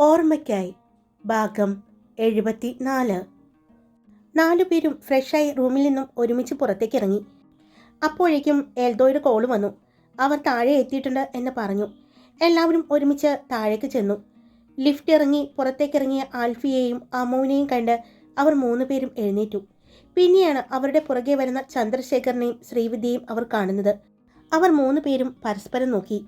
ഓർമ്മയ്ക്കായി. ഭാഗം എഴുപത്തി നാല് നാലുപേരും ഫ്രഷായി റൂമിൽ നിന്നും ഒരുമിച്ച് പുറത്തേക്ക് ഇറങ്ങി അപ്പോഴേക്കും എൽദോയുടെ കോൾ വന്നു. അവർ താഴെ എത്തിയിട്ടുണ്ട് എന്ന് പറഞ്ഞു. എല്ലാവരും ഒരുമിച്ച് താഴേക്ക് ചെന്നു. ലിഫ്റ്റ് ഇറങ്ങി പുറത്തേക്ക് ഇറങ്ങിയ ആൽഫിയെയും അമോനെയും കണ്ട് അവർ മൂന്ന് പേരും എഴുന്നേറ്റു. പിന്നെയാണ് അവരുടെ പുറകെ വരുന്ന ചന്ദ്രശേഖരനെയും ശ്രീവിദ്യയും അവർ കാണുന്നത്. അവർ മൂന്ന് പേരും പരസ്പരം നോക്കി.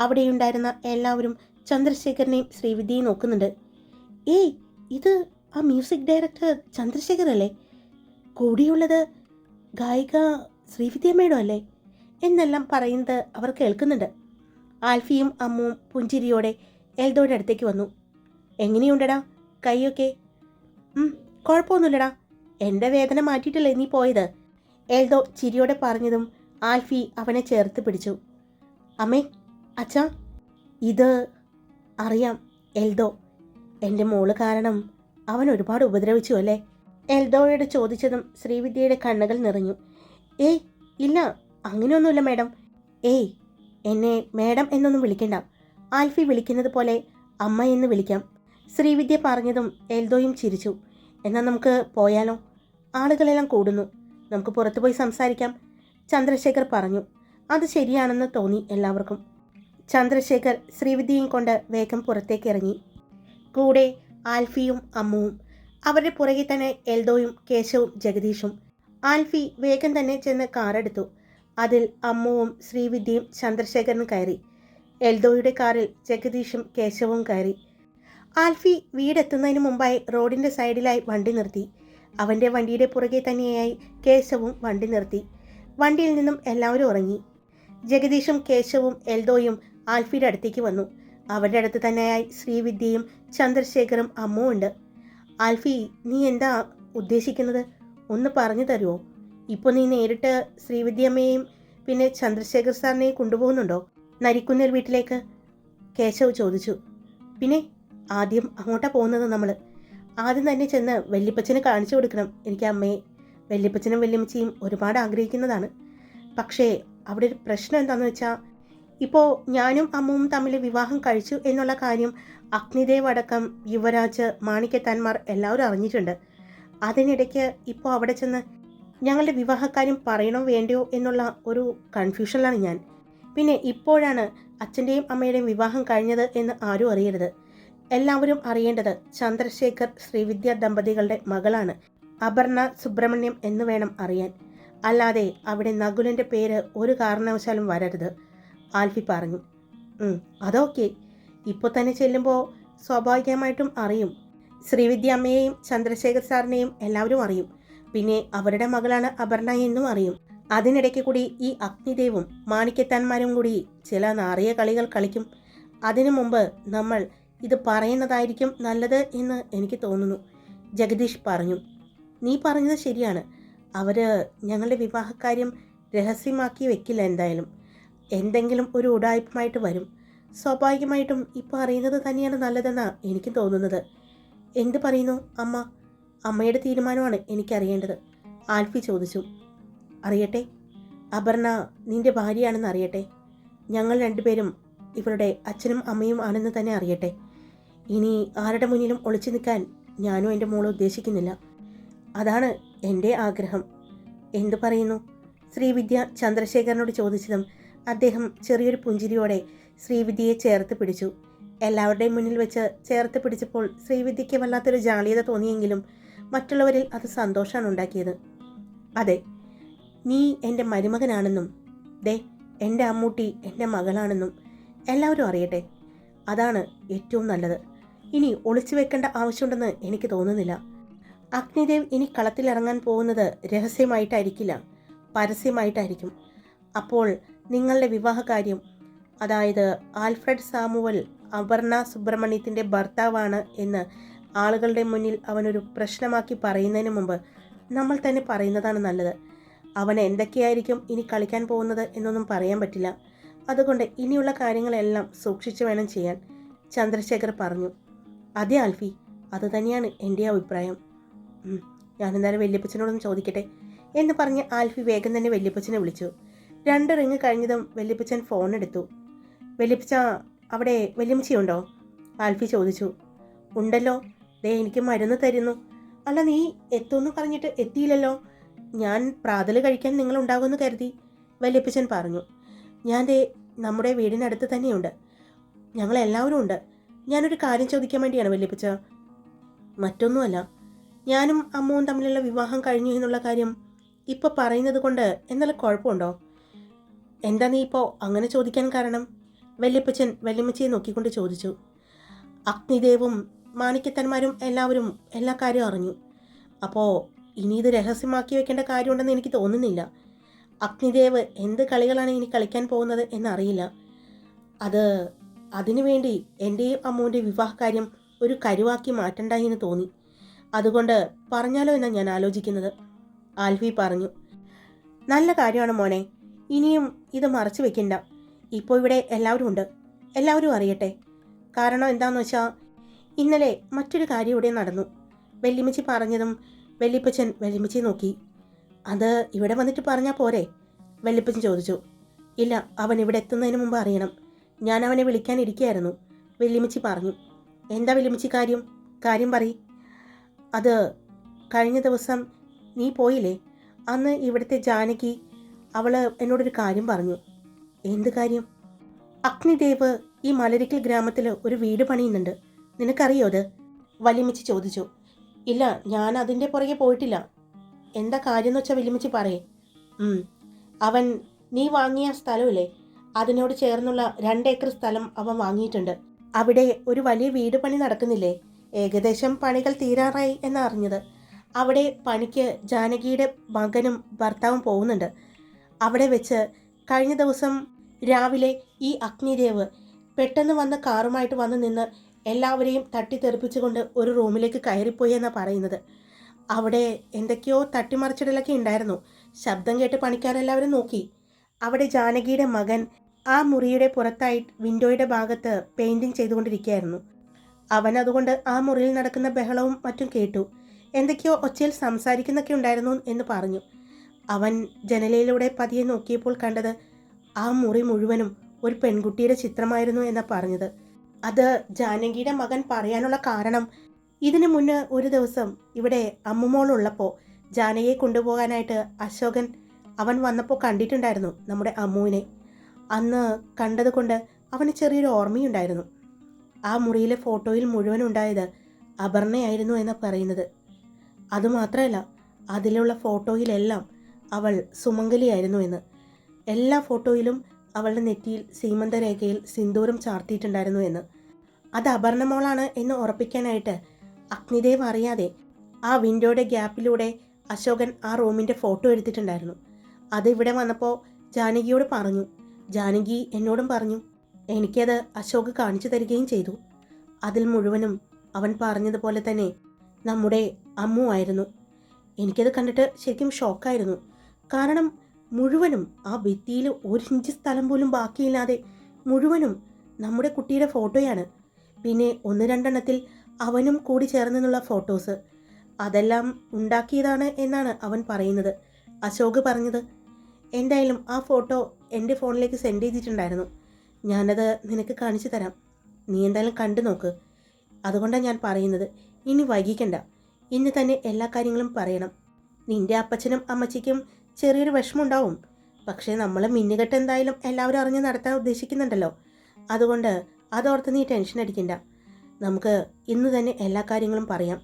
അവിടെയുണ്ടായിരുന്ന എല്ലാവരും ചന്ദ്രശേഖരനെയും ശ്രീവിദ്യയും നോക്കുന്നുണ്ട്. ഏയ് ഇത് ആ മ്യൂസിക് ഡയറക്ടർ ചന്ദ്രശേഖർ അല്ലേ കൂടിയുള്ളത് ഗായിക ശ്രീവിദ്യ മേഡം അല്ലേ? എന്നെല്ലാം പറയുന്നത് അവർ കേൾക്കുന്നുണ്ട്. ആൽഫിയും അമ്മുവും പുഞ്ചിരിയോടെ എൽദോയുടെ അടുത്തേക്ക് വന്നു. എങ്ങനെയുണ്ടടാ? കൈയൊക്കെ? കുഴപ്പമൊന്നുമില്ലടാ. എന്റെ വേദന മാറ്റിയിട്ടല്ലേ നീ പോയത്? എൽദോ ചിരിയോടെ പറഞ്ഞതും ആൽഫി അവനെ ചേർത്ത് പിടിച്ചു. അമ്മേ അച്ഛാ ഇത് അറിയാം എൽദോ. എന്റെ മോൾ കാരണം അവൻ ഒരുപാട് ഉപദ്രവിച്ചു അല്ലേ? എൽദോയോട് ചോദിച്ചതും ശ്രീവിദ്യയുടെ കണ്ണുകൾ നിറഞ്ഞു. ഏയ് ഇല്ല അങ്ങനെയൊന്നുമില്ല മേഡം. ഏയ് എന്നെ മേഡം എന്നൊന്നും വിളിക്കണ്ട. ആൽഫി വിളിക്കുന്നത് പോലെ അമ്മ എന്ന് വിളിക്കാം. ശ്രീവിദ്യ പറഞ്ഞതും എൽദോയും ചിരിച്ചു. എന്നാൽ നമുക്ക് പോയാലോ? ആളുകളെല്ലാം കൂടുന്നു. നമുക്ക് പുറത്തുപോയി സംസാരിക്കാം. ചന്ദ്രശേഖർ പറഞ്ഞു. അത് ശരിയാണെന്ന് തോന്നി എല്ലാവർക്കും. ചന്ദ്രശേഖർ ശ്രീവിദ്യയും കൊണ്ട് വേഗം പുറത്തേക്ക് ഇറങ്ങി കൂടെ ആൽഫിയും അമ്മുവും അവരുടെ പുറകെ തന്നെ എൽദോയും കേശവും ജഗദീഷും. ആൽഫി വേഗം തന്നെ ചെന്ന് കാറെടുത്തു അതിൽ അമ്മുവും ശ്രീവിദ്യയും ചന്ദ്രശേഖരനും കയറി. എൽദോയുടെ കാറിൽ ജഗദീഷും കേശവും കയറി. ആൽഫി വീടെത്തുന്നതിന് മുമ്പായി റോഡിന്റെ സൈഡിലായി വണ്ടി നിർത്തി. അവന്റെ വണ്ടിയുടെ പുറകെ തന്നെയായി കേശവും വണ്ടി നിർത്തി. വണ്ടിയിൽ നിന്നും എല്ലാവരും ഉറങ്ങി. ജഗദീഷും കേശവും എൽദോയും ആൽഫിയുടെ അടുത്തേക്ക് വന്നു. അവരുടെ അടുത്ത് തന്നെയായി ശ്രീവിദ്യയും ചന്ദ്രശേഖറും അമ്മുവും ഉണ്ട്. ആൽഫി നീ എന്താ ഉദ്ദേശിക്കുന്നത്? ഒന്ന് പറഞ്ഞു തരുമോ ഇപ്പോൾ നീ നേരിട്ട് ശ്രീവിദ്യമ്മയെയും പിന്നെ ചന്ദ്രശേഖർ സാറിനെയും കൊണ്ടുപോകുന്നുണ്ടോ? നരിക്കുന്നേൽ വീട്ടിലേക്ക്? കേശവ് ചോദിച്ചു. പിന്നെ ആദ്യം അങ്ങോട്ടാ പോകുന്നത് നമ്മൾ ആദ്യം തന്നെ ചെന്ന് വല്യപ്പച്ചനെ കാണിച്ചു കൊടുക്കണം എനിക്ക് അമ്മയെ വല്യപ്പച്ചനും വല്യമ്മച്ചിയും ഒരുപാട് ആഗ്രഹിക്കുന്നതാണ്. പക്ഷേ അവിടെ ഒരു പ്രശ്നം എന്താണെന്ന് വെച്ചാൽ ഇപ്പോൾ ഞാനും അമ്മുവും തമ്മിൽ വിവാഹം കഴിച്ചു എന്നുള്ള കാര്യം അഗ്നിദേവ് അടക്കം യുവരാജ് മാണിക്യത്താന്മാർ എല്ലാവരും അറിഞ്ഞിട്ടുണ്ട്. അതിനിടയ്ക്ക് ഇപ്പോൾ അവിടെ ചെന്ന് ഞങ്ങളുടെ വിവാഹക്കാര്യം പറയണോ വേണ്ടയോ എന്നുള്ള ഒരു കൺഫ്യൂഷനിലാണ് ഞാൻ. പിന്നെ ഇപ്പോഴാണ് അച്ഛന്റെയും അമ്മയുടെയും വിവാഹം കഴിഞ്ഞത് എന്ന് ആരും അറിയരുത്. എല്ലാവരും അറിയേണ്ടത് ചന്ദ്രശേഖർ ശ്രീവിദ്യ ദമ്പതികളുടെ മകളാണ്. അപർണ സുബ്രഹ്മണ്യം എന്ന് വേണം അറിയാൻ. അല്ലാതെ അവിടെ നകുലന്റെ പേര് ഒരു കാരണവശാലും വരരുത്. ആൽഫി പറഞ്ഞു. "ഉം, അതൊക്കെ. ഇപ്പോൾ തന്നെ ചെല്ലുമ്പോൾ സ്വാഭാവികമായിട്ടും അറിയും. ശ്രീവിദ്യ അമ്മയെയും ചന്ദ്രശേഖർ സാറിനെയും എല്ലാവരും അറിയും. പിന്നെ അവരുടെ മകളാണ് അപർണ എന്നും അറിയും. അതിനിടയ്ക്ക് കൂടി ഈ അഗ്നിദേവും മാണിക്യത്താന്മാരും കൂടി ചില നാറിയ കളികൾ കളിക്കും. അതിനു മുമ്പ് നമ്മൾ ഇത് പറയുന്നതായിരിക്കും നല്ലത് എന്ന് എനിക്ക് തോന്നുന്നു. ജഗദീഷ് പറഞ്ഞു. നീ പറഞ്ഞത് ശരിയാണ്. അവർ ഞങ്ങളുടെ വിവാഹക്കാര്യം രഹസ്യമാക്കി വെക്കില്ല എന്തായാലും. എന്തെങ്കിലും ഒരു ഉടായ്പമായിട്ട് വരും. സ്വാഭാവികമായിട്ടും ഇപ്പോൾ അറിയുന്നത് തന്നെയാണ് നല്ലതെന്നാണ് എനിക്ക് തോന്നുന്നത്. എന്ത് പറയുന്നു അമ്മ? അമ്മയുടെ തീരുമാനമാണ് എനിക്കറിയേണ്ടത്. ആൽഫി ചോദിച്ചു. അറിയട്ടെ? അപർണ നിന്റെ ഭാര്യയാണെന്ന് അറിയട്ടെ? ഞങ്ങൾ രണ്ടുപേരും ഇവരുടെ അച്ഛനും അമ്മയും ആണെന്ന് തന്നെ അറിയട്ടെ? ഇനി ആരുടെ മുന്നിലും ഒളിച്ചു നിൽക്കാൻ ഞാനും എന്റെ മോളും ഉദ്ദേശിക്കുന്നില്ല. അതാണ് എന്റെ ആഗ്രഹം. എന്തു പറയുന്നു? ശ്രീവിദ്യ ചന്ദ്രശേഖരനോട് ചോദിച്ചതും അദ്ദേഹം ചെറിയൊരു പുഞ്ചിരിയോടെ ശ്രീവിദ്യയെ ചേർത്ത് പിടിച്ചു. എല്ലാവരുടെയും മുന്നിൽ വെച്ച് ചേർത്ത് പിടിച്ചപ്പോൾ ശ്രീവിദ്യയ്ക്ക് വല്ലാത്തൊരു ജാളിയത തോന്നിയെങ്കിലും മറ്റുള്ളവരിൽ അത് സന്തോഷമാണ് ഉണ്ടാക്കിയത്. അതെ നീ എന്റെ മരുമകനാണെന്നും ദേ എന്റെ അമ്മൂട്ടി എന്റെ മകളാണെന്നും എല്ലാവരും അറിയട്ടെ. അതാണ് ഏറ്റവും നല്ലത്. ഇനി ഒളിച്ചു വെക്കേണ്ട ആവശ്യമുണ്ടെന്ന് എനിക്ക് തോന്നുന്നില്ല. അഗ്നിദേവ് ഇനി കളത്തിലിറങ്ങാൻ പോകുന്നത് രഹസ്യമായിട്ടായിരിക്കില്ല പരസ്യമായിട്ടായിരിക്കും. അപ്പോൾ നിങ്ങളുടെ വിവാഹകാര്യം. അതായത് ആൽഫ്രഡ് സാമുവൽ അപർണ സുബ്രഹ്മണ്യത്തിന്റെ ഭർത്താവാണ് എന്ന് ആളുകളുടെ മുന്നിൽ അവനൊരു പ്രശ്നമാക്കി പറയുന്നതിന് മുമ്പ് നമ്മൾ തന്നെ പറയുന്നതാണ് നല്ലത്. അവൻ എന്തൊക്കെയായിരിക്കും ഇനി കളിക്കാൻ പോകുന്നത് എന്നൊന്നും പറയാൻ പറ്റില്ല. അതുകൊണ്ട് ഇനിയുള്ള കാര്യങ്ങളെല്ലാം സൂക്ഷിച്ചു വേണം ചെയ്യാൻ. ചന്ദ്രശേഖർ പറഞ്ഞു അതെ ആൽഫി അത് തന്നെയാണ് എന്റെ അഭിപ്രായം. ഞാനെന്തായാലും വല്യപ്പച്ചനോടൊന്ന് ചോദിക്കട്ടെ എന്ന് പറഞ്ഞ് ആൽഫി വേഗം തന്നെ വല്യപ്പച്ചനെ വിളിച്ചു. രണ്ട് റിങ് കഴിഞ്ഞതും വല്യപ്പച്ചൻ ഫോൺ എടുത്തു വല്യപ്പച്ച അവിടെ വല്യമ്മച്ചിയുണ്ടോ? ആൽഫി ചോദിച്ചു. ഉണ്ടല്ലോ. ദേ എനിക്ക് മരുന്ന് തരുന്നു. അല്ല നീ എത്തുമെന്ന് പറഞ്ഞിട്ട് എത്തിയില്ലല്ലോ. ഞാൻ പ്രാതൽ കഴിക്കാൻ നിങ്ങളുണ്ടാകുമെന്ന് കരുതി. വല്യപ്പച്ചൻ പറഞ്ഞു. ഞാൻ ദേ നമ്മുടെ വീടിനടുത്ത് തന്നെയുണ്ട്. ഞങ്ങളെല്ലാവരും ഉണ്ട്. ഞാനൊരു കാര്യം ചോദിക്കാൻ വേണ്ടിയാണ് വല്യപ്പച്ച. മറ്റൊന്നുമല്ല. ഞാനും അമ്മുവും തമ്മിലുള്ള വിവാഹം കഴിഞ്ഞു എന്നുള്ള കാര്യം ഇപ്പോൾ പറയുന്നത് കൊണ്ട് എന്നാലും കുഴപ്പമുണ്ടോ? എന്താ നീ ഇപ്പോൾ അങ്ങനെ ചോദിക്കാൻ കാരണം? വല്യപ്പച്ചൻ വല്യമ്മച്ചിയെ നോക്കിക്കൊണ്ട് ചോദിച്ചു. അഗ്നിദേവും മാണിക്യത്തന്മാരും എല്ലാവരും എല്ലാ കാര്യവും അറിഞ്ഞു. അപ്പോൾ ഇനി ഇത് രഹസ്യമാക്കി വെക്കേണ്ട കാര്യമുണ്ടെന്ന് എനിക്ക് തോന്നുന്നില്ല. അഗ്നിദേവ് എന്ത് കളികളാണ് ഇനി കളിക്കാൻ പോകുന്നത് എന്നറിയില്ല. അത് അതിനുവേണ്ടി എന്റെയും അമ്മുവിന്റെയും വിവാഹകാര്യം ഒരു കരുവാക്കി മാറ്റണ്ട എന്ന് തോന്നി. അതുകൊണ്ട് പറഞ്ഞാലോ എന്നാണ് ഞാൻ ആലോചിക്കുന്നത്? ആൽഫി പറഞ്ഞു. നല്ല കാര്യമാണ് മോനെ. ഇനിയും ഇത് മറച്ചു വെക്കണ്ട. ഇപ്പോൾ ഇവിടെ എല്ലാവരും ഉണ്ട്. എല്ലാവരും അറിയട്ടെ. കാരണം എന്താന്ന് വെച്ചാൽ ഇന്നലെ മറ്റൊരു കാര്യം ഇവിടെ നടന്നു. വെല്ലിമിച്ചി പറഞ്ഞതും വെല്ലിപ്പച്ചൻ വെല്ലിമിച്ചി നോക്കി. അത് ഇവിടെ വന്നിട്ട് പറഞ്ഞാൽ പോരെ? വെല്ലിപ്പച്ചൻ ചോദിച്ചു. ഇല്ല അവൻ ഇവിടെ എത്തുന്നതിന് മുമ്പ് അറിയണം. ഞാൻ അവനെ വിളിക്കാനിരിക്കുകയായിരുന്നു വെല്ലിമിച്ചി പറഞ്ഞു. എന്താ വെല്ലിമിച്ചി കാര്യം? കാര്യം പറയ്. അത് കഴിഞ്ഞ ദിവസം നീ പോയില്ലേ? അന്ന് ഇവിടുത്തെ ജാനകി അവൾ എന്നോടൊരു കാര്യം പറഞ്ഞു. എന്ത് കാര്യം? അഗ്നിദേവ് ഈ മലരിക്കൽ ഗ്രാമത്തിൽ ഒരു വീട് പണിയുന്നുണ്ട്. നിനക്കറിയോ അത്? വലിമിച്ച് ചോദിച്ചു. ഇല്ല ഞാൻ അതിന്റെ പുറകെ പോയിട്ടില്ല. എന്താ കാര്യം എന്ന് വെച്ചാൽ വലിമിച്ച് പറയേ അവൻ നീ വാങ്ങിയ സ്ഥലമില്ലേ? അതിനോട് ചേർന്നുള്ള രണ്ട് ഏക്കർ സ്ഥലം അവൻ വാങ്ങിയിട്ടുണ്ട്. അവിടെ ഒരു വലിയ വീട് പണി നടക്കുന്നില്ലേ? ഏകദേശം പണികൾ തീരാറായി എന്നറിഞ്ഞത് അവിടെ പണിക്ക് ജാനകിയുടെ മകനും ഭർത്താവും പോകുന്നുണ്ട്. അവിടെ വെച്ച് കഴിഞ്ഞ ദിവസം രാവിലെ ഈ അഗ്നിദേവ് പെട്ടെന്ന് വന്ന കാറുമായിട്ട് വന്ന് നിന്ന് എല്ലാവരെയും തട്ടിത്തെറിപ്പിച്ചുകൊണ്ട് ഒരു റൂമിലേക്ക് കയറിപ്പോയി എന്നാണ് പറയുന്നത്. അവിടെ എന്തൊക്കെയോ തട്ടിമറിച്ചിടലൊക്കെ ഉണ്ടായിരുന്നു. ശബ്ദം കേട്ട് പണിക്കാരെല്ലാവരും നോക്കി. അവിടെ ജാനകിയുടെ മകൻ ആ മുറിയുടെ പുറത്തായി വിൻഡോയുടെ ഭാഗത്ത് പെയിന്റിങ് ചെയ്തുകൊണ്ടിരിക്കുകയായിരുന്നു. അവൻ അതുകൊണ്ട് ആ മുറിയിൽ നടക്കുന്ന ബഹളവും മറ്റും കേട്ടു. എന്തൊക്കെയോ ഒച്ചയിൽ സംസാരിക്കുന്നൊക്കെ ഉണ്ടായിരുന്നു എന്ന് പറഞ്ഞു. അവൻ ജനലയിലൂടെ പതിയെ നോക്കിയപ്പോൾ കണ്ടത് ആ മുറി മുഴുവനും ഒരു പെൺകുട്ടിയുടെ ചിത്രമായിരുന്നു എന്നാ പറഞ്ഞത്. അത് ജാനകിയുടെ മകൻ പറയാനുള്ള കാരണം. ഇതിനു മുന്നേ ഒരു ദിവസം ഇവിടെ അമ്മുമോളുള്ളപ്പോൾ ജാനകിയെ കൊണ്ടുപോകാനായിട്ട് അശോകൻ അവൻ വന്നപ്പോൾ കണ്ടിട്ടുണ്ടായിരുന്നു നമ്മുടെ അമ്മുവിനെ. അന്ന് കണ്ടതുകൊണ്ട് അവന് ചെറിയൊരു ഓർമ്മയുണ്ടായിരുന്നു. ആ മുറിയിലെ ഫോട്ടോയിൽ മുഴുവൻ ഉണ്ടായത് അപർണയായിരുന്നു എന്ന് പറയുന്നത്. അതുമാത്രമല്ല അതിലുള്ള ഫോട്ടോയിലെല്ലാം അവൾ സുമംഗലിയായിരുന്നു എന്ന്. എല്ലാ ഫോട്ടോയിലും അവളുടെ നെറ്റിയിൽ സീമന്തരേഖയിൽ സിന്ദൂരം ചാർത്തിയിട്ടുണ്ടായിരുന്നു എന്ന്. അത് അപർണമോളാണ് എന്ന് ഉറപ്പിക്കാനായിട്ട് അഗ്നിദേവ് അറിയാതെ ആ വിൻഡോയുടെ ഗ്യാപ്പിലൂടെ അശോകൻ ആ റൂമിന്റെ ഫോട്ടോ എടുത്തിട്ടുണ്ടായിരുന്നു. അത് ഇവിടെ വന്നപ്പോൾ ജാനകിയോട് പറഞ്ഞു. ജാനകി എന്നോടും പറഞ്ഞു. എനിക്കത് അശോക് കാണിച്ചു തരികയും ചെയ്തു. അതിൽ മുഴുവനും അവൻ പറഞ്ഞതുപോലെ തന്നെ നമ്മുടെ അമ്മു ആയിരുന്നു. എനിക്കത് കണ്ടിട്ട് ശരിക്കും ഷോക്കായിരുന്നു. കാരണം മുഴുവനും ആ ഭിത്തിയിൽ ഒരു ഇഞ്ച് സ്ഥലം പോലും ബാക്കിയില്ലാതെ മുഴുവനും നമ്മുടെ കുട്ടിയുടെ ഫോട്ടോയാണ്. പിന്നെ ഒന്ന് രണ്ടെണ്ണത്തിൽ അവനും കൂടി ചേർന്നുള്ള ഫോട്ടോസ്. അതെല്ലാം ഉണ്ടാക്കിയതാണ് എന്നാണ് അവൻ പറയുന്നത്. അശോക് പറഞ്ഞത് എന്തായാലും ആ ഫോട്ടോ എന്റെ ഫോണിലേക്ക് സെൻഡ് ചെയ്തിട്ടുണ്ടായിരുന്നു. ഞാനത് നിനക്ക് കാണിച്ചു തരാം. നീ എന്തായാലും കണ്ടു നോക്ക്. അതുകൊണ്ടാണ് ഞാൻ പറയുന്നത് ഇനി വൈകിക്കണ്ട. ഇന്ന് തന്നെ എല്ലാ കാര്യങ്ങളും പറയണം. നിന്റെ അപ്പച്ചനും അമ്മച്ചിക്കും ചെറിയൊരു വിഷമമുണ്ടാവും. പക്ഷേ നമ്മൾ മിന്നുകെട്ട് എന്തായാലും എല്ലാവരും അറിഞ്ഞ് നടത്താൻ ഉദ്ദേശിക്കുന്നുണ്ടല്ലോ. അതുകൊണ്ട് അതോർത്ത് നീ ടെൻഷൻ അടിക്കണ്ട. നമുക്ക് ഇന്ന് തന്നെ എല്ലാ കാര്യങ്ങളും പറയാം.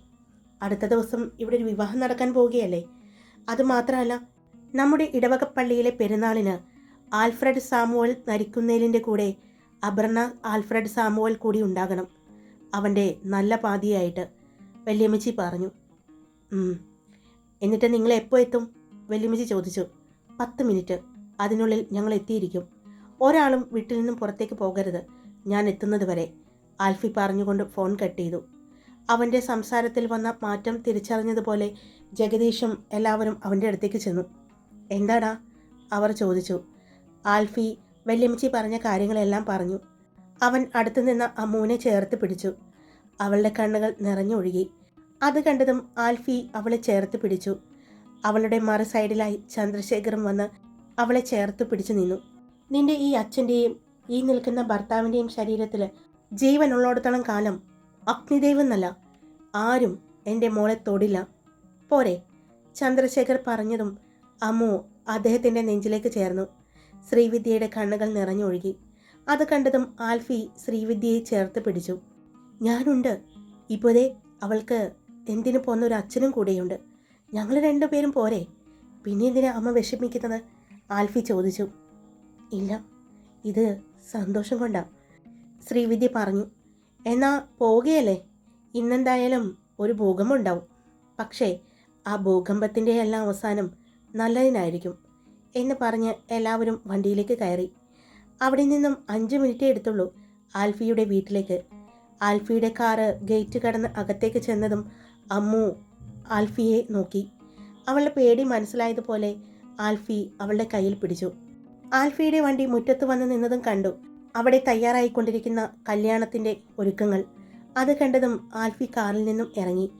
അടുത്ത ദിവസം ഇവിടെ ഒരു വിവാഹം നടക്കാൻ പോവുകയല്ലേ? അതുമാത്രമല്ല നമ്മുടെ ഇടവക പള്ളിയിലെ പെരുന്നാളിന് ആൽഫ്രഡ് സാമുവൽ നരിക്കുന്നേലിന്റെ കൂടെ അപർണ ആൽഫ്രഡ് സാമുവൽ കൂടി ഉണ്ടാകണം. അവന്റെ നല്ല പാതിയായിട്ട്. വല്യമ്മച്ചി പറഞ്ഞു എന്നിട്ട് നിങ്ങൾ എപ്പോൾ എത്തും? വല്യമ്മച്ചി ചോദിച്ചു പത്ത് മിനിറ്റ് അതിനുള്ളിൽ ഞങ്ങൾ എത്തിയിരിക്കും. ഒരാളും വീട്ടിൽ നിന്നും പുറത്തേക്ക് പോകരുത്. ഞാൻ എത്തുന്നത് വരെ. ആൽഫി പറഞ്ഞുകൊണ്ട് ഫോൺ കട്ട് ചെയ്തു. അവന്റെ സംസാരത്തിൽ വന്ന മാറ്റം തിരിച്ചറിഞ്ഞതുപോലെ ജഗദീഷും എല്ലാവരും അവന്റെ അടുത്തേക്ക് ചെന്നു. എന്താടാ? അവർ ചോദിച്ചു. ആൽഫി വല്യമ്മച്ചി പറഞ്ഞ കാര്യങ്ങളെല്ലാം പറഞ്ഞു. അവൻ അടുത്തു നിന്ന് അമ്മുവിനെ ചേർത്ത് പിടിച്ചു. അവളുടെ കണ്ണുകൾ നിറഞ്ഞൊഴുകി. അത് കണ്ടതും ആൽഫി അവളെ ചേർത്ത് പിടിച്ചു. അവളുടെ മറു സൈഡിലായി ചന്ദ്രശേഖരം വന്ന് അവളെ ചേർത്ത് പിടിച്ചു നിന്നു. നിന്റെ ഈ അച്ഛന്റെയും ഈ നിൽക്കുന്ന ഭർത്താവിന്റെയും ശരീരത്തിൽ ജീവനുള്ളിടത്തോളം കാലം അഗ്നിദേവൻ എന്നല്ല ആരും എന്റെ മോളെ തൊടില്ല. പോരെ. ചന്ദ്രശേഖർ പറഞ്ഞതും അമ്മു അദ്ദേഹത്തിന്റെ നെഞ്ചിലേക്ക് ചേർന്നു. ശ്രീവിദ്യയുടെ കണ്ണുകൾ നിറഞ്ഞൊഴുകി. അത് കണ്ടതും ആൽഫി ശ്രീവിദ്യയെ ചേർത്ത് പിടിച്ചു. ഞാനുണ്ട്. ഇപ്പോഴേ അവൾക്ക് എന്തിനു പോന്ന ഒരു അച്ഛനും കൂടെയുണ്ട്. ഞങ്ങൾ രണ്ടുപേരും പോരെ. പിന്നെ എന്തിനാ അമ്മ വിഷമിക്കുന്നത്? ആൽഫി ചോദിച്ചു. ഇല്ല ഇത് സന്തോഷം കൊണ്ടാ. ശ്രീവിദ്യ പറഞ്ഞു എന്നാ പോവുകയല്ലേ? ഇന്നെന്തായാലും ഒരു ഭൂകമ്പം ഉണ്ടാവും പക്ഷേ ആ ഭൂകമ്പത്തിന്റെ എല്ലാം അവസാനം നല്ലതിനായിരിക്കും എന്ന് പറഞ്ഞ് എല്ലാവരും വണ്ടിയിലേക്ക് കയറി. അവിടെ നിന്നും അഞ്ച് മിനിറ്റേ എടുത്തുള്ളൂ ആൽഫിയുടെ വീട്ടിലേക്ക്. ആൽഫിയുടെ കാറ് ഗേറ്റ് കടന്ന് അകത്തേക്ക് ചെന്നതും അമ്മു ആൽഫിയെ നോക്കി. അവളുടെ പേടി മനസ്സിലായതുപോലെ ആൽഫി അവളുടെ കയ്യിൽ പിടിച്ചു. ആൽഫിയുടെ വണ്ടി മുറ്റത്ത് വന്ന് നിന്നതും കണ്ടു. അവിടെ തയ്യാറായിക്കൊണ്ടിരിക്കുന്ന കല്യാണത്തിന്റെ ഒരുക്കങ്ങൾ. അത് കണ്ടതും ആൽഫി കാറിൽ നിന്നും ഇറങ്ങി.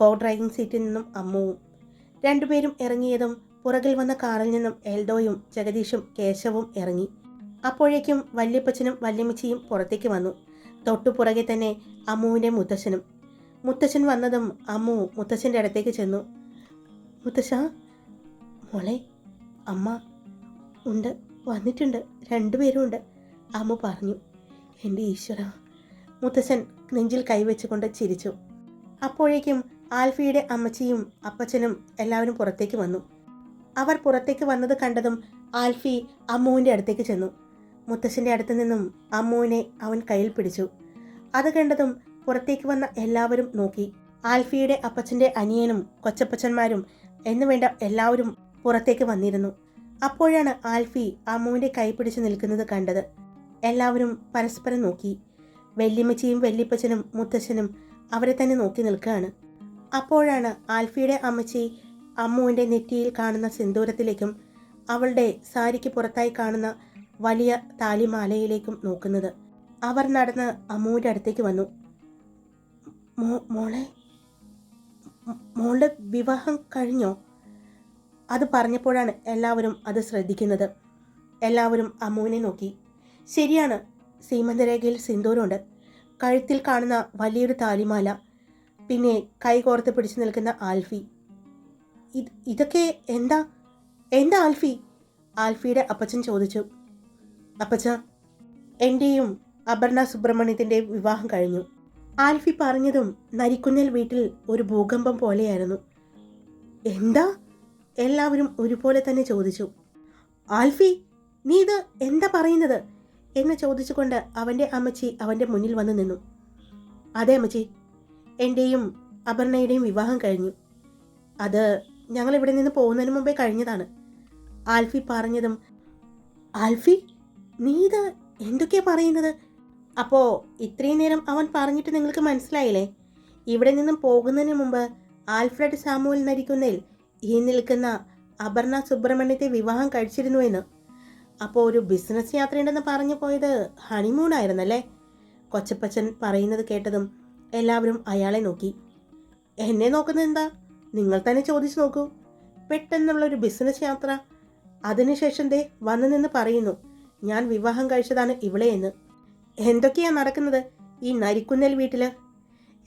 കോ ഡ്രൈവിംഗ് സീറ്റിൽ നിന്നും അമ്മുവും. രണ്ടുപേരും ഇറങ്ങിയതും പുറകിൽ വന്ന കാറിൽ നിന്നും എൽഡോയും ജഗദീഷും കേശവും ഇറങ്ങി. അപ്പോഴേക്കും വല്യപ്പച്ചനും വല്യമ്മച്ചിയും പുറത്തേക്ക് വന്നു. തൊട്ടു പുറകെ തന്നെ അമ്മുവിന്റെ മുത്തശ്ശനും. മുത്തശ്ശൻ വന്നതും അമ്മു മുത്തച്ഛന്റെ അടുത്തേക്ക് ചെന്നു. മുത്തശ്ശ മോളെ അമ്മ ഉണ്ട് വന്നിട്ടുണ്ട് രണ്ടുപേരും ഉണ്ട് അമ്മ പറഞ്ഞു. എന്റെ ഈശ്വര മുത്തശ്ശൻ നെഞ്ചിൽ കൈവച്ചുകൊണ്ട് ചിരിച്ചു. അപ്പോഴേക്കും ആൽഫിയുടെ അമ്മച്ചിയും അപ്പച്ചനും എല്ലാവരും പുറത്തേക്ക് വന്നു. അവർ പുറത്തേക്ക് വന്നത് കണ്ടതും ആൽഫി അമ്മുവിന്റെ അടുത്തേക്ക് ചെന്നു. മുത്തശ്ശന്റെ അടുത്ത് നിന്നും അമ്മുവിനെ അവൻ കയ്യിൽ പിടിച്ചു. അത് കണ്ടതും പുറത്തേക്ക് വന്ന എല്ലാവരും നോക്കി. ആൽഫിയുടെ അപ്പച്ചന്റെ അനിയനും കൊച്ചപ്പച്ചന്മാരും എന്നുവേണ്ട എല്ലാവരും പുറത്തേക്ക് വന്നിരുന്നു. അപ്പോഴാണ് ആൽഫി അമ്മുവിന്റെ കൈ പിടിച്ച് നിൽക്കുന്നത് കണ്ടത്. എല്ലാവരും പരസ്പരം നോക്കി. വല്യമ്മച്ചിയും വെല്ലിപ്പച്ചനും മുത്തച്ഛനും അവരെ തന്നെ നോക്കി നിൽക്കുകയാണ്. അപ്പോഴാണ് ആൽഫിയുടെ അമ്മച്ചി അമ്മുവിന്റെ നെറ്റിയിൽ കാണുന്ന സിന്ദൂരത്തിലേക്കും അവളുടെ സാരിക്ക് പുറത്തായി കാണുന്ന വലിയ താലിമാലയിലേക്കും നോക്കുന്നത്. അവർ നടന്ന് അമ്മുവിന്റെ അടുത്തേക്ക് വന്നു. മോ മോളെ മോളുടെ വിവാഹം കഴിഞ്ഞോ? അത് പറഞ്ഞപ്പോഴാണ് എല്ലാവരും അത് ശ്രദ്ധിക്കുന്നത്. എല്ലാവരും അമ്മുവിനെ നോക്കി. ശരിയാണ് സീമന്തരേഖയിൽ സിന്ദൂരമുണ്ട് കഴുത്തിൽ കാണുന്ന വലിയൊരു താലിമാല പിന്നെ കൈ കോർത്ത് പിടിച്ചു നിൽക്കുന്ന ആൽഫി. ഇത് ഇതൊക്കെ എന്താ എന്താ ആൽഫി? ആൽഫിയുടെ അപ്പച്ചൻ ചോദിച്ചു. അപ്പച്ച എന്റെയും അപർണ സുബ്രഹ്മണ്യത്തിന്റെയും വിവാഹം കഴിഞ്ഞു. ആൽഫി പറഞ്ഞതും നരിക്കുന്നൽ വീട്ടിൽ ഒരു ഭൂകമ്പം പോലെയായിരുന്നു. എന്താ? എല്ലാവരും ഒരുപോലെ തന്നെ ചോദിച്ചു. ആൽഫി നീ ഇത് എന്താ പറയുന്നത്? എന്ന് ചോദിച്ചുകൊണ്ട് അവന്റെ അമ്മച്ചി അവന്റെ മുന്നിൽ വന്ന് നിന്നു. അതെ അമ്മച്ചി എന്റെയും അപർണയുടെയും വിവാഹം കഴിഞ്ഞു. അത് ഞങ്ങൾ ഇവിടെ നിന്ന് പോകുന്നതിന് മുമ്പേ കഴിഞ്ഞതാണ്. ആൽഫി പറഞ്ഞതും ആൽഫി നീ ഇത് എന്തൊക്കെയാ പറയുന്നത്? അപ്പോൾ ഇത്രയും നേരം അവൻ പറഞ്ഞിട്ട് നിങ്ങൾക്ക് മനസ്സിലായില്ലേ? ഇവിടെ നിന്നും പോകുന്നതിന് മുമ്പ് ആൽഫ്രഡ് സാമുവൽ നരിക്കുന്നതിൽ ഈ നിൽക്കുന്ന അപർണ സുബ്രഹ്മണ്യത്തെ വിവാഹം കഴിച്ചിരുന്നു എന്ന്. അപ്പോൾ ഒരു ബിസിനസ് യാത്രയുണ്ടെന്ന് പറഞ്ഞു പോയത് ഹണിമൂൺ ആയിരുന്നല്ലേ? കൊച്ചപ്പച്ചൻ പറയുന്നത് കേട്ടതും എല്ലാവരും അയാളെ നോക്കി. എന്നെ നോക്കുന്നത് എന്താ? നിങ്ങൾ തന്നെ ചോദിച്ചു നോക്കൂ. പെട്ടെന്നുള്ള ഒരു ബിസിനസ് യാത്ര. അതിനുശേഷം ദേ വന്നു നിന്ന് പറയുന്നു ഞാൻ വിവാഹം കഴിച്ചതാണ് ഇവളെ എന്ന്. എന്തൊക്കെയാ നടക്കുന്നത്? ഈ നരിക്കുന്നേൽ വീട്ടിൽ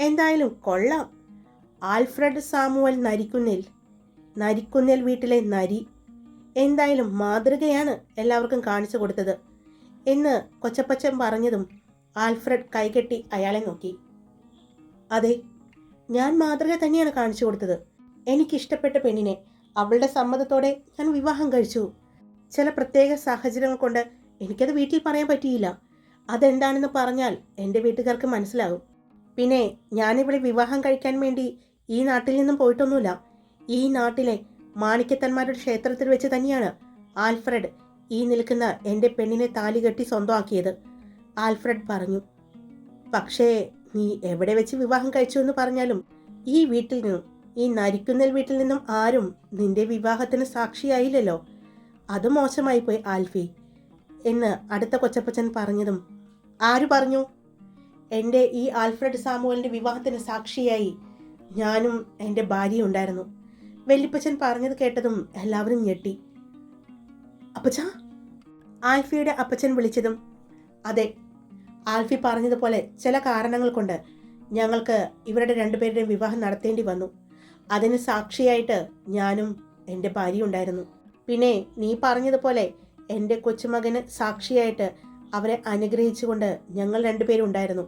എന്തായാലും കൊള്ളാം. Alfred Samuel നരിക്കുന്നിൽ. നരിക്കുന്നൽ വീട്ടിലെ നരി എന്തായാലും മാതൃകയാണ് എല്ലാവർക്കും കാണിച്ചു കൊടുത്തത് എന്ന് കൊച്ചപ്പച്ചൻ പറഞ്ഞതും ആൽഫ്രഡ് കൈകെട്ടി അയാളെ നോക്കി. അതെ ഞാൻ മാതൃക തന്നെയാണ് കാണിച്ചു കൊടുത്തത്. എനിക്കിഷ്ടപ്പെട്ട പെണ്ണിനെ അവളുടെ സമ്മതത്തോടെ ഞാൻ വിവാഹം കഴിച്ചു. ചില പ്രത്യേക സാഹചര്യങ്ങൾ കൊണ്ട് എനിക്കത് വീട്ടിൽ പറയാൻ പറ്റിയില്ല. അതെന്താണെന്ന് പറഞ്ഞാൽ എന്റെ വീട്ടുകാർക്ക് മനസ്സിലാകും. പിന്നെ ഞാനിവിടെ വിവാഹം കഴിക്കാൻ വേണ്ടി ഈ നാട്ടിൽ നിന്നും പോയിട്ടൊന്നുമില്ല. ഈ നാട്ടിലെ മാണിക്യത്തന്മാരുടെ ക്ഷേത്രത്തിൽ വെച്ച് തന്നെയാണ് ആൽഫ്രഡ് ഈ നിൽക്കുന്ന എന്റെ പെണ്ണിനെ താലി കെട്ടി സ്വന്തമാക്കിയത്. ആൽഫ്രഡ് പറഞ്ഞു പക്ഷേ നീ എവിടെ വെച്ച് വിവാഹം കഴിച്ചു എന്ന് പറഞ്ഞാലും ഈ വീട്ടിൽ നിന്നും ഈ നരിക്കുന്നൽ വീട്ടിൽ നിന്നും ആരും നിന്റെ വിവാഹത്തിന് സാക്ഷിയായില്ലല്ലോ. അത് മോശമായി പോയി ആൽഫി എന്ന് അടുത്ത കൊച്ചപ്പച്ചൻ പറഞ്ഞതും ആര് പറഞ്ഞു? എന്റെ ഈ ആൽഫ്രഡ് സാമുവലിന്റെ വിവാഹത്തിന് സാക്ഷിയായി ഞാനും എന്റെ ഭാര്യയും ഉണ്ടായിരുന്നു. വെല്ലിപ്പച്ചൻ പറഞ്ഞത് കേട്ടതും എല്ലാവരും ഞെട്ടി. അപ്പച്ച? ആൽഫിയുടെ അപ്പച്ചൻ വിളിച്ചതും. അതെ ആൽഫി പറഞ്ഞതുപോലെ ചില കാരണങ്ങൾ കൊണ്ട് ഞങ്ങൾക്ക് ഇവരുടെ രണ്ടുപേരുടെയും വിവാഹം നടത്തേണ്ടി വന്നു. അതിന് സാക്ഷിയായിട്ട് ഞാനും എന്റെ ഭാര്യയും ഉണ്ടായിരുന്നു. പിന്നെ നീ പറഞ്ഞതുപോലെ എന്റെ കൊച്ചുമകന് സാക്ഷിയായിട്ട് അവരെ അനുഗ്രഹിച്ചുകൊണ്ട് ഞങ്ങൾ രണ്ടുപേരും ഉണ്ടായിരുന്നു.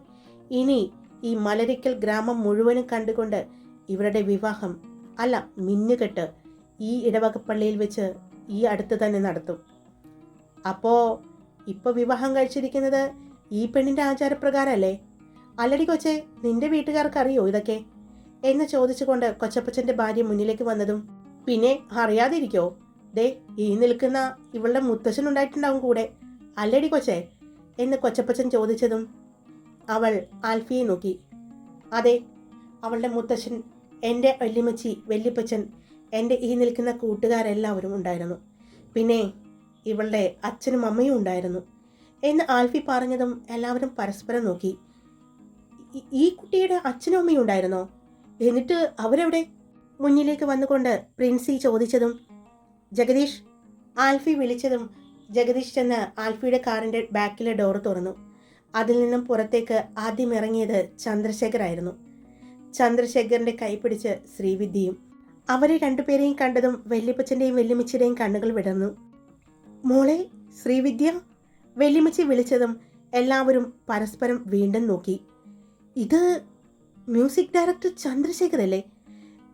ഇനി ഈ മലരിക്കൽ ഗ്രാമം മുഴുവനും കണ്ടുകൊണ്ട് ഇവരുടെ വിവാഹം അല്ല മിന്നുകെട്ട് ഈ ഇടവകപ്പള്ളിയിൽ വെച്ച് ഈ അടുത്ത് തന്നെ നടത്തും. അപ്പോൾ ഇപ്പോൾ വിവാഹം കഴിച്ചിരിക്കുന്നത് ഈ പെണ്ണിന്റെ ആചാരപ്രകാരമല്ലേ അല്ലടി കൊച്ചെ നിന്റെ വീട്ടുകാർക്ക് അറിയോ ഇതൊക്കെ? എന്ന് ചോദിച്ചുകൊണ്ട് കൊച്ചപ്പച്ചന്റെ ഭാര്യ മുന്നിലേക്ക് വന്നതും പിന്നെ അറിയാതിരിക്കോ? ദേ ഈ നിൽക്കുന്ന ഇവളുടെ മുത്തശ്ശനുണ്ടായിട്ടുണ്ടാവും കൂടെ. അല്ലടി കൊച്ചെ എന്ന് കൊച്ചപ്പച്ചൻ ചോദിച്ചതും അവൾ ആൽഫിയെ നോക്കി. അതെ അവളുടെ മുത്തശ്ശൻ എന്റെ വല്യമ്മച്ചി വല്യപ്പച്ചൻ എന്റെ ഈ നിൽക്കുന്ന കൂട്ടുകാരെല്ലാവരും ഉണ്ടായിരുന്നു. പിന്നെ ഇവളുടെ അച്ഛനും അമ്മയും ഉണ്ടായിരുന്നു എന്ന് ആൽഫി പറഞ്ഞതും എല്ലാവരും പരസ്പരം നോക്കി. "ഈ- കുട്ടിയുടെ അച്ഛനും അമ്മയും ഉണ്ടായിരുന്നോ? എന്നിട്ട് അവരെവിടെ? മുന്നിലേക്ക് വന്നുകൊണ്ട് പ്രിൻസി ചോദിച്ചതും ജഗദീഷ് ആൽഫി വിളിച്ചതും ജഗദീഷ് ചെന്ന് ആൽഫിയുടെ കാറിന്റെ ബാക്കിലെ ഡോർ തുറന്നു. അതിൽ നിന്നും പുറത്തേക്ക് ആദ്യം ഇറങ്ങിയത് ചന്ദ്രശേഖരായിരുന്നു. കൈ പിടിച്ച് ശ്രീവിദ്യയും അവരെ രണ്ടുപേരെയും കണ്ടതും വെല്ലിപ്പച്ചന്റെയും വെല്ലുമിച്ചിയുടെയും കണ്ണുകൾ വിടർന്നു. മോളെ ശ്രീവിദ്യ വെല്ലുമിച്ചി വിളിച്ചതും എല്ലാവരും പരസ്പരം വീണ്ടും നോക്കി. ഇത് മ്യൂസിക് ഡയറക്ടർ ചന്ദ്രശേഖരല്ലേ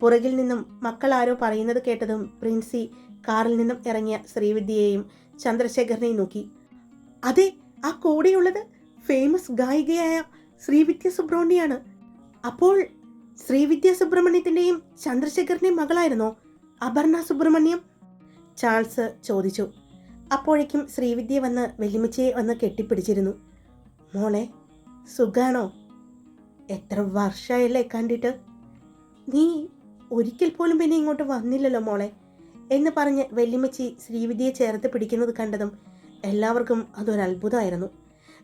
പുറകിൽ നിന്നും മക്കൾ ആരോ പറയുന്നത് കേട്ടതും പ്രിൻസി കാറിൽ നിന്നും ഇറങ്ങിയ ശ്രീവിദ്യയെയും ചന്ദ്രശേഖരനെയും നോക്കി. അതെ ആ കൂടെയുള്ളത് ഫേമസ് ഗായികയായ ശ്രീവിദ്യ സുബ്രഹ്മണ്യാണ്. അപ്പോൾ ശ്രീവിദ്യ സുബ്രഹ്മണ്യത്തിന്റെയും ചന്ദ്രശേഖരന്റെയും മകളായിരുന്നോ? അപർണ സുബ്രഹ്മണ്യം? ചാൾസ് ചോദിച്ചു. അപ്പോഴേക്കും ശ്രീവിദ്യ വന്ന് വെല്ലുമിച്ചയെ വന്ന് കെട്ടിപ്പിടിച്ചിരുന്നു. മോളെ സുഖാണോ? എത്ര വർഷമായല്ലേ കണ്ടിട്ട്? നീ ഒരിക്കൽ പോലും പിന്നെ ഇങ്ങോട്ട് വന്നില്ലല്ലോ മോളെ. എന്ന് പറഞ്ഞ് വെല്ലിമച്ചി ശ്രീവിദ്യയെ ചേർത്ത് പിടിക്കുന്നത് കണ്ടതും എല്ലാവർക്കും അതൊരത്ഭുതമായിരുന്നു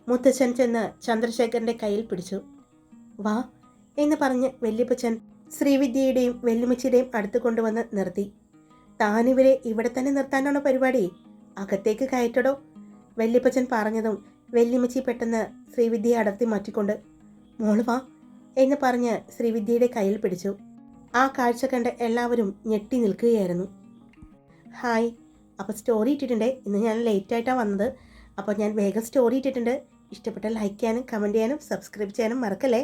മുത്തച്ഛൻ ചെന്ന് ചന്ദ്രശേഖരന്റെ കയ്യിൽ പിടിച്ചു. വാ എന്ന് പറഞ്ഞ് വെല്ലിപ്പച്ചൻ ശ്രീവിദ്യയുടെയും വെല്ലുമിച്ചിയുടെയും അടുത്ത് കൊണ്ടുവന്ന് നിർത്തി. താനിവരെ ഇവിടെ തന്നെ നിർത്താനാണോ പരിപാടി? അകത്തേക്ക് കയറ്റടോ വെല്ലിപ്പച്ചൻ പറഞ്ഞതും വെല്ലുമിച്ചി പെട്ടെന്ന് ശ്രീവിദ്യയെ അടർത്തി മാറ്റിക്കൊണ്ട്. മോൾ വാ എന്ന് പറഞ്ഞ് ശ്രീവിദ്യയുടെ കയ്യിൽ പിടിച്ചു. ആ കാഴ്ച കണ്ട് എല്ലാവരും ഞെട്ടി നിൽക്കുകയായിരുന്നു. ഹായ്. അപ്പോൾ സ്റ്റോറി ഇട്ടിട്ടുണ്ട്. ഇന്ന് ഞാൻ ലേറ്റായിട്ടാണ് വന്നത്. അപ്പോൾ ഞാൻ വേഗം സ്റ്റോറി ഇട്ടിട്ടുണ്ട്. ഇഷ്ടപ്പെട്ട ലൈക്ക് ചെയ്യാനും കമന്റ് ചെയ്യാനും സബ്സ്ക്രൈബ് ചെയ്യാനും മറക്കല്ലേ?